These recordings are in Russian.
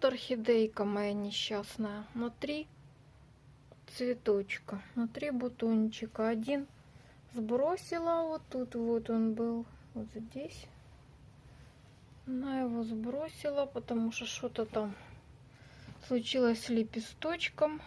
вот орхидейка моя несчастная. На три цветочка, на три бутончика. Один сбросила, вот тут вот он был, вот здесь. Она его сбросила, потому что что-то там случилось с лепесточком.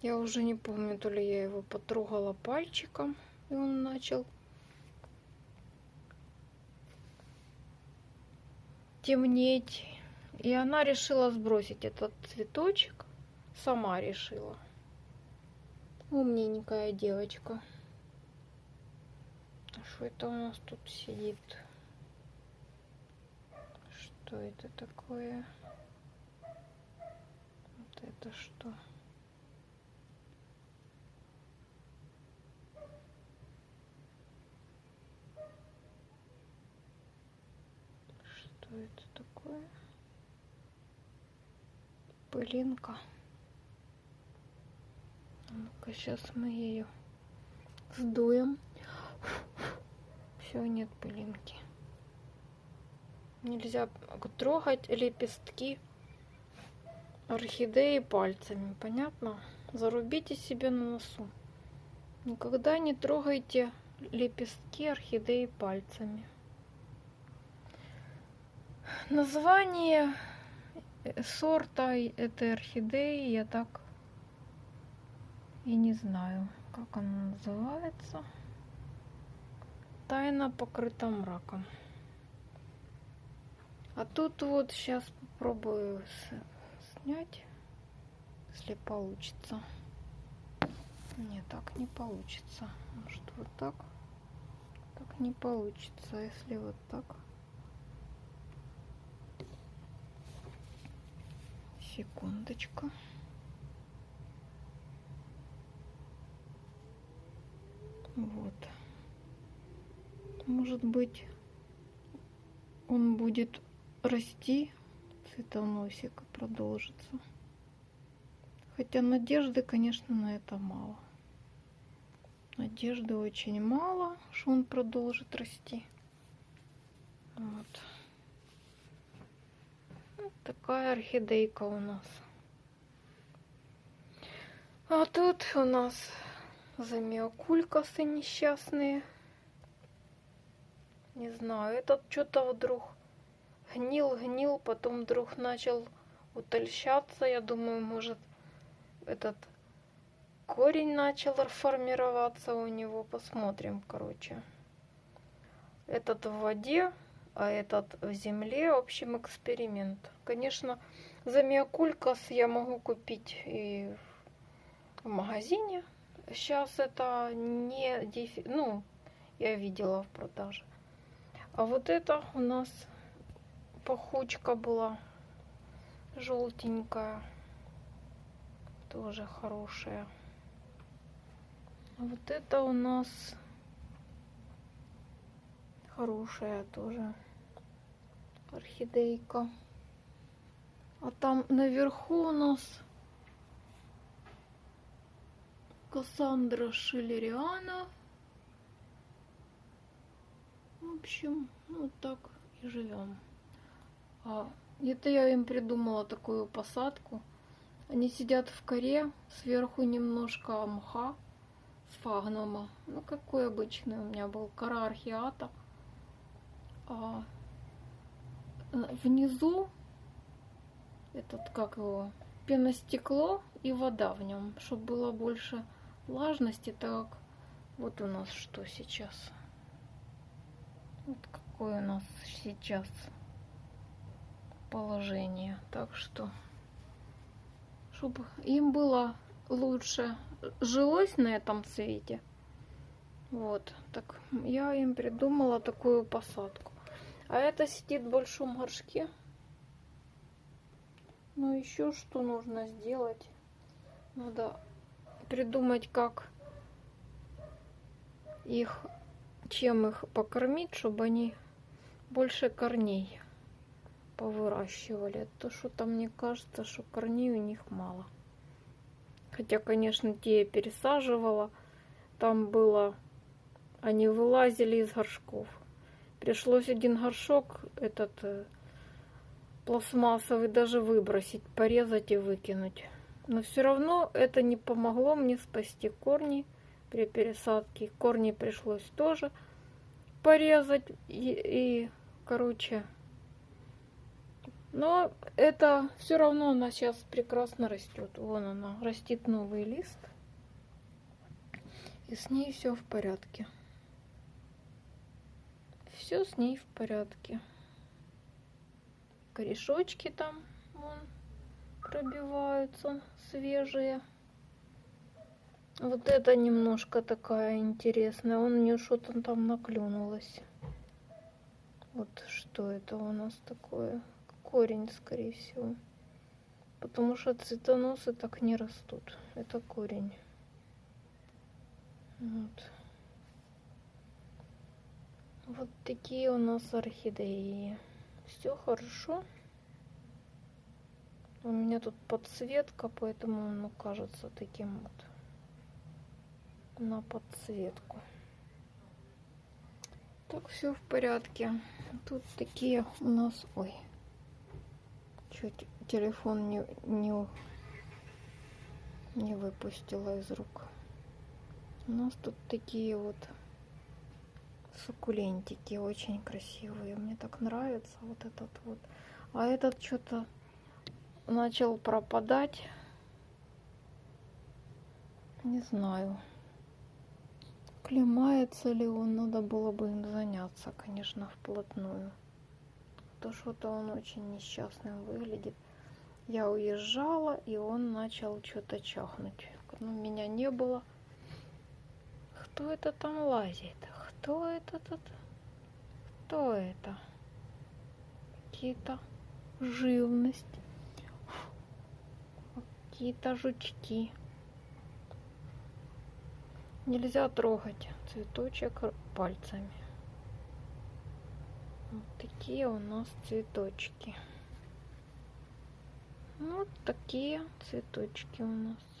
Я уже не помню, то ли я его потрогала пальчиком, и он начал темнеть. И она решила сбросить этот цветочек. Сама решила. Умненькая девочка. А что это у нас тут сидит? Что это такое? Вот это что? Что это такое? Пылинка. Ну-ка, сейчас мы ее сдуем. Все, нет пылинки. Нельзя трогать лепестки орхидеи пальцами, понятно? Зарубите себе на носу. Никогда не трогайте лепестки орхидеи пальцами. Название сорта этой орхидеи я так и не знаю, как она называется. Тайна покрыта мраком. А тут вот сейчас попробую снять, если получится. Не, так не получится. Может вот так? Так не получится, если вот так. Секундочку. Вот. Может быть, он будет расти, цветоносик, продолжится. Хотя надежды, конечно, на это мало. Надежды очень мало, что он продолжит расти. Вот. Такая орхидейка у нас. А тут у нас замиокулькасы несчастные. Не знаю, этот что-то вдруг гнил, гнил, потом вдруг начал утольщаться. Я думаю, может, этот корень начал формироваться у него. Посмотрим, короче. Этот в воде, этот в земле. В общем, эксперимент. Конечно, замиокулькас я могу купить и в магазине. Сейчас это не дефи... Ну, я видела в продаже. А вот это у нас пахучка была желтенькая. Тоже хорошая. А вот это у нас хорошая тоже орхидейка. А там наверху у нас Кассандра Шиллериана. В общем, вот так и живем. А, это я им придумала такую посадку. Они сидят в коре, сверху немножко мха сфагнома. Ну, какой обычный у меня был, кора архиата. А внизу этот, как его, пеностекло и вода в нем, чтобы было больше влажности. Так, вот у нас что сейчас. Вот какое у нас сейчас положение. Так что, чтобы им было лучше жилось на этом цвете. Вот, так я им придумала такую посадку. А это сидит в большом горшке. Ну, еще что нужно сделать? Надо придумать, как их, чем их покормить, чтобы они больше корней повыращивали. То что-то мне кажется, что корней у них мало. Хотя, конечно, те я пересаживала. Там было... Они вылазили из горшков. Пришлось один горшок этот э, пластмассовый даже выбросить, порезать и выкинуть. Но все равно это не помогло мне спасти корни при пересадке. Корни пришлось тоже порезать и, и короче. Но это все равно она сейчас прекрасно растет. Вон она, растит новый лист. И с ней все в порядке. Все с ней в порядке. Корешочки там вон, пробиваются свежие. Вот это немножко такая интересная. Он мне что-то там наклюнулось. Вот что это у нас такое? Корень, скорее всего. Потому что цветоносы так не растут. Это корень. Вот. Вот такие у нас орхидеи. Все хорошо. У меня тут подсветка, поэтому он ну, кажется таким вот на подсветку. Так, все в порядке. Тут такие у нас... Ой, чуть телефон не, не, не выпустила из рук. У нас тут такие вот суккулентики очень красивые. Мне так нравится вот этот вот. А этот что-то начал пропадать. Не знаю. Клемается ли он, надо было бы им заняться, конечно, вплотную. То что-то он очень несчастным выглядит. Я уезжала, и он начал что-то чахнуть. Но ну, меня не было. Кто это там лазит? Кто это тут? Кто это? Какие-то живность. Какие-то жучки. Нельзя трогать цветочек пальцами. Вот такие у нас цветочки. Вот такие цветочки у нас.